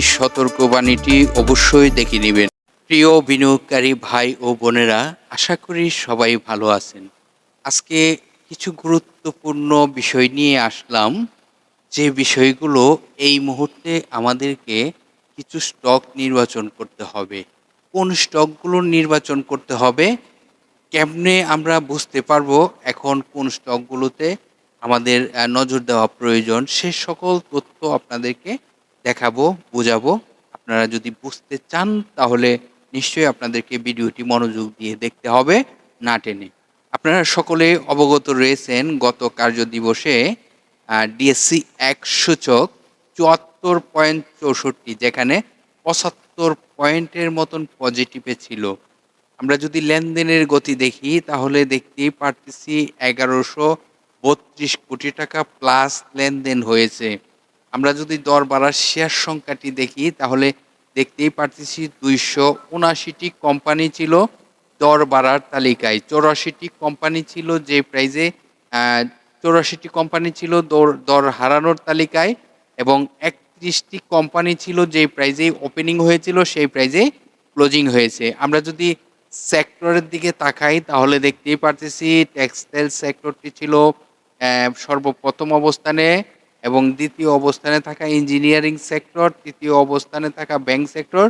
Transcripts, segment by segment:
সতর্কবাণীটি অবশ্যই দেখে নেবেন। প্রিয় বিনিয়োগকারী ভাই ও বোনেরা, আশা করি সবাই ভালো আছেন। আজকে কিছু গুরুত্বপূর্ণ বিষয় নিয়ে আসলাম। যে বিষয়গুলো এই মুহূর্তে আমাদেরকে কিছু স্টক নির্বাচন করতে হবে। কোন স্টকগুলো নির্বাচন করতে হবে, কেমনে আমরা বুঝতে পারব এখন কোন স্টকগুলোতে আমাদের নজর দেওয়া প্রয়োজন, সে সকল তথ্য আপনাদেরকে দেখাবো, বোঝাবো। আপনারা যদি বুঝতে চান, তাহলে নিশ্চয়ই আপনাদেরকে ভিডিওটি মনোযোগ দিয়ে দেখতে হবে, না টেনে। আপনারা সকলে অবগত রয়েছেন, গত কার্য দিবসে ডিএসসি এক সূচক চুয়াত্তর পয়েন্ট চৌষট্টি, যেখানে পঁচাত্তর পয়েন্টের মতন পজিটিভে ছিল। আমরা যদি লেনদেনের গতি দেখি, তাহলে দেখতেই পারতেছি এগারোশো বত্রিশ কোটি টাকা প্লাস লেনদেন হয়েছে। আমরা যদি দর বাড়ার শেয়ার সংখ্যাটি দেখি, তাহলে দেখতেই পারতেছি দুইশো উনাশিটি কোম্পানি ছিল দর বাড়ার তালিকায়। চৌরাশিটি কোম্পানি ছিল যে প্রাইজে চৌরাশিটি কোম্পানি ছিল দর দর হারানোর তালিকায় এবং একত্রিশটি কোম্পানি ছিল যে প্রাইজে ওপেনিং হয়েছিল, সেই প্রাইজে ক্লোজিং হয়েছে। আমরা যদি সেক্টরের দিকে তাকাই, তাহলে দেখতেই পারতেছি টেক্সটাইল সেক্টরটি ছিল সর্বপ্রথম অবস্থানে এবং দ্বিতীয় অবস্থানে থাকা ইঞ্জিনিয়ারিং সেক্টর তৃতীয় অবস্থানে থাকা ব্যাংক সেক্টর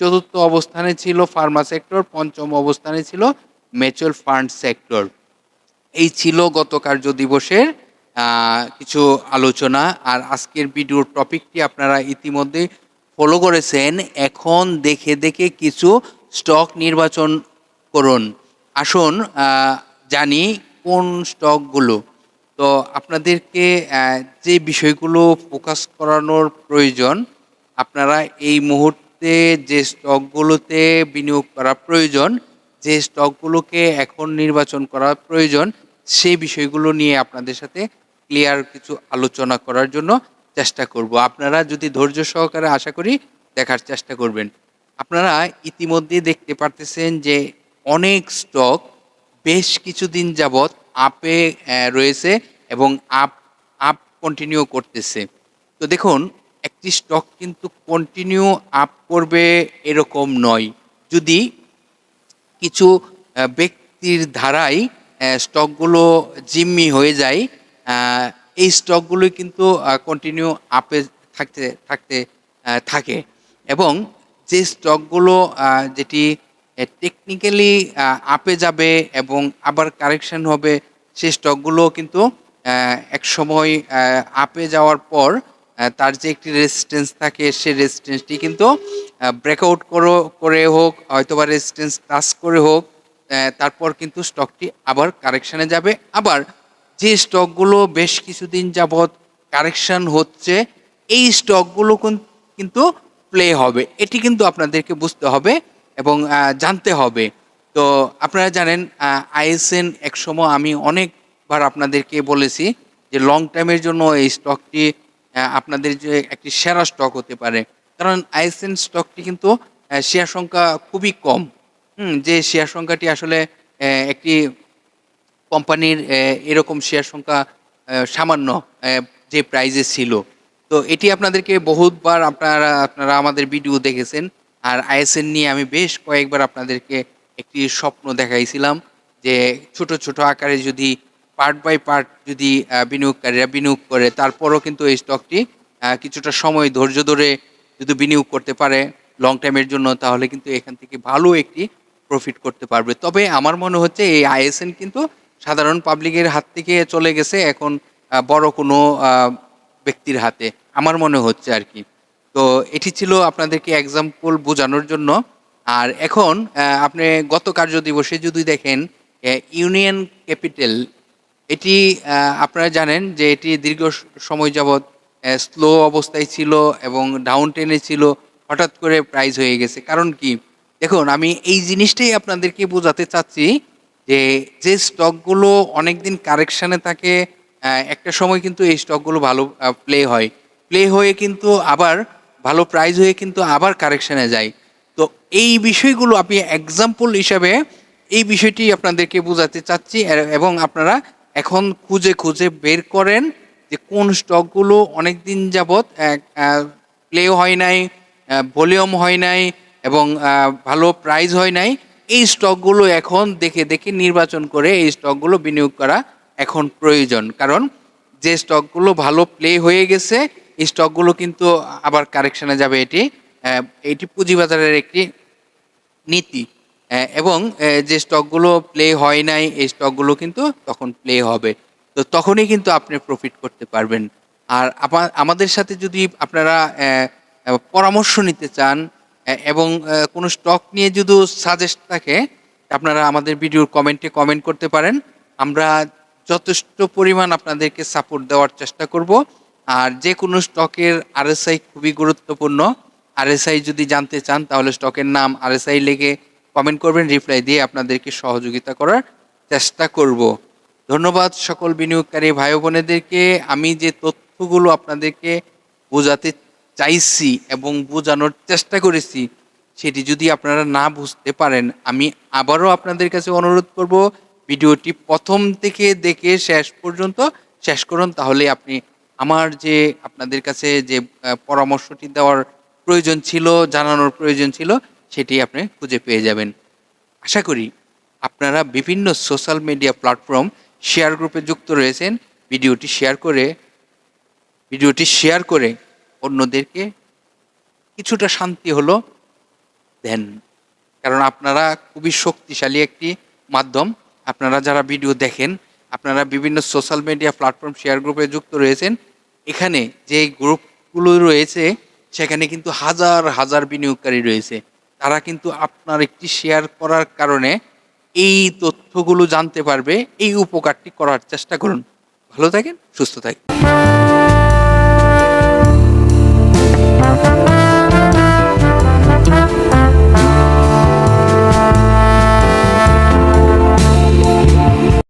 চতুর্থ অবস্থানে ছিল ফার্মা সেক্টর পঞ্চম অবস্থানে ছিল মিউচুয়াল ফান্ড সেক্টর এই ছিল গত কার্য দিবসের কিছু আলোচনা, আর আজকের ভিডিওর টপিকটি আপনারা ইতিমধ্যে ফলো করেছেন। এখন দেখে দেখে কিছু স্টক নির্বাচন করুন। আসুন জানি কোন স্টকগুলো তো আপনাদেরকে যে বিষয়গুলো ফোকাস করানোর প্রয়োজন, আপনারা এই মুহূর্তে যে স্টকগুলোতে বিনিয়োগ করা প্রয়োজন, যে স্টকগুলোকে এখন নির্বাচন করা প্রয়োজন, সেই বিষয়গুলো নিয়ে আপনাদের সাথে ক্লিয়ার কিছু আলোচনা করার জন্য চেষ্টা করব। আপনারা যদি ধৈর্য সহকারে আশা করি দেখার চেষ্টা করবেন। আপনারা ইতিমধ্যে দেখতে পারতেছেন যে অনেক স্টক বেশ কিছুদিন যাবৎ আপে রয়েছে এবং আপ আপ কন্টিনিউ করতেছে। তো দেখুন একটি স্টক কিন্তু কন্টিনিউ আপ করবে এরকম নয়। যদি কিছু ব্যক্তির আহ, স্টকগুলো জিম্মি হয়ে যায় এই স্টকগুলো কিন্তু কন্টিনিউ আপে থাকতে থাকতে থাকে। এবং যে স্টকগুলো যেটি টেকনিক্যালি আপে যাবে এবং আবার কারেকশন হবে। সেই স্টকগুলো কিন্তু এক সময় আপে যাওয়ার পর তার যে একটি রেজিস্ট্যান্স থাকে, সেই রেজিস্ট্যান্সটি কিন্তু ব্রেকআউট করো, করে হোক, হয়তোবা রেজিস্ট্যান্স টাচ করে হোক তারপর কিন্তু স্টকটি আবার কারেকশানে যাবে। আবার যে স্টকগুলো বেশ কিছুদিন যাবৎ কারেকশন হচ্ছে, এই স্টকগুলো কিন্তু প্লে হবে। এটি কিন্তু আপনাদেরকে বুঝতে হবে এবং জানতে হবে। তো আপনারা জানেন আইএসএন একসময় আমি অনেকবার আপনাদেরকে বলেছি যে লং টাইমের জন্য এই স্টকটি আপনাদের যে একটি সেরা স্টক হতে পারে। কারণ আইএসএন স্টকটি কিন্তু শেয়ার সংখ্যা খুবই কম। হুম, যে শেয়ার সংখ্যাটি আসলে একটি কোম্পানির এরকম শেয়ার সংখ্যা সামান্য যে প্রাইজে ছিল। তো এটি আপনাদেরকে বহুতবার আপনারা আপনারা আমাদের ভিডিও দেখেছেন। আর আইএসএন নিয়ে আমি বেশ কয়েকবার আপনাদেরকে একটি স্বপ্ন দেখাইছিলাম যে ছোট ছোট আকারে যদি পার্ট বাই পার্ট যদি বিনিয়োগকারীরা বিনিয়োগ করে, তারপরও কিন্তু এই স্টকটি কিছুটা সময় ধৈর্য ধরে যদি বিনিয়োগ করতে পারে লং টাইমের জন্য, তাহলে কিন্তু এখান থেকে ভালো একটি প্রফিট করতে পারবে। তবে আমার মনে হচ্ছে এই আইএসএন কিন্তু সাধারণ পাবলিকের হাত থেকে চলে গেছে, এখন বড় কোনো ব্যক্তির হাতে, আমার মনে হচ্ছে আর কি। তো এটি ছিল আপনাদেরকে এক্সাম্পল বোঝানোর জন্য। আর এখন আপনি গত কার্য দিবসে যদি দেখেন ইউনিয়ন ক্যাপিটাল এটি আপনারা জানেন যে এটি দীর্ঘ সময় যাবৎ স্লো অবস্থায় ছিল এবং ডাউন টেনে ছিল, হঠাৎ করে প্রাইজ হয়ে গেছে। কারণ কি? দেখুন, আমি এই জিনিসটাই আপনাদেরকে বোঝাতে চাচ্ছি যে যে স্টকগুলো অনেকদিন কারেকশানে থাকে একটা সময় কিন্তু এই স্টকগুলো ভালো প্লে হয়। প্লে হয়ে কিন্তু আবার ভালো প্রাইজ হয়ে কিন্তু আবার কারেকশানে যায়। তো এই বিষয়গুলো আপনি এক্সাম্পল হিসাবে এই বিষয়টি আপনাদেরকে বোঝাতে চাচ্ছি এবং আপনারা এখন খুঁজে খুঁজে বের করেন যে কোন স্টকগুলো অনেক দিন যাবৎ প্লে হয় নাই ভলিউম হয় নাই এবং ভালো প্রাইজ হয় নাই। এই স্টকগুলো এখন দেখে দেখে নির্বাচন করে এই স্টকগুলো বিনিয়োগ করা এখন প্রয়োজন। কারণ যে স্টকগুলো ভালো প্লে হয়ে গেছে এই স্টকগুলো কিন্তু আবার কারেকশনে যাবে এটি এটি পুঁজিবাজারের একটি নীতি এবং যে স্টকগুলো প্লে হয় নাই, এই স্টকগুলো কিন্তু তখন প্লে হবে। তো তখনই কিন্তু আপনি প্রফিট করতে পারবেন। আর আমাদের সাথে যদি আপনারা পরামর্শ নিতে চান এবং কোনো স্টক নিয়ে যদি সাজেস্ট থাকে, আপনারা আমাদের ভিডিওর কমেন্টে কমেন্ট করতে পারেন। আমরা যথেষ্ট পরিমাণ আপনাদেরকে সাপোর্ট দেওয়ার চেষ্টা করব। আর যে কোনো স্টকের আরএসআই খুবই গুরুত্বপূর্ণ। আরএসআই যদি জানতে চান, তাহলে স্টকের নাম আরএসআই লেগে কমেন্ট করবেন, রিপ্লাই দিয়ে আপনাদেরকে সহযোগিতা করার চেষ্টা করব। ধন্যবাদ সকল বিনিয়োগকারী ভাই বোনেদেরকে। আমি যে তথ্যগুলো আপনাদেরকে বোঝাতে চাইছি এবং বোঝানোর চেষ্টা করেছি, সেটি যদি আপনারা না বুঝতে পারেন, আমি আবারও আপনাদের কাছে অনুরোধ করব, ভিডিওটি প্রথম থেকে দেখে শেষ পর্যন্ত শেষ করুন, তাহলে আপনি আমার যে আপনাদের কাছে যে পরামর্শটি দেওয়ার প্রয়োজন ছিল, জানানোর প্রয়োজন ছিল, সেটি আপনি খুঁজে পেয়ে যাবেন। আশা করি আপনারা বিভিন্ন সোশ্যাল মিডিয়া প্ল্যাটফর্ম শেয়ার গ্রুপে যুক্ত রয়েছেন। ভিডিওটি শেয়ার করে, ভিডিওটি শেয়ার করে অন্যদেরকে কিছুটা শান্তি হলো দেন। কারণ আপনারা খুবই শক্তিশালী একটি মাধ্যম। আপনারা যারা ভিডিও দেখেন আপনারা বিভিন্ন সোশ্যাল মিডিয়া প্ল্যাটফর্ম শেয়ার গ্রুপে যুক্ত রয়েছেন। এখানে যে গ্রুপগুলো রয়েছে, সেখানে কিন্তু হাজার হাজার বিনিয়োগকারী রয়েছে। তারা কিন্তু আপনার একটি শেয়ার করার কারণে এই তথ্যগুলো জানতে পারবে, এই উপকারটি করার চেষ্টা করুন। ভালো থাকেন, সুস্থ থাকেন।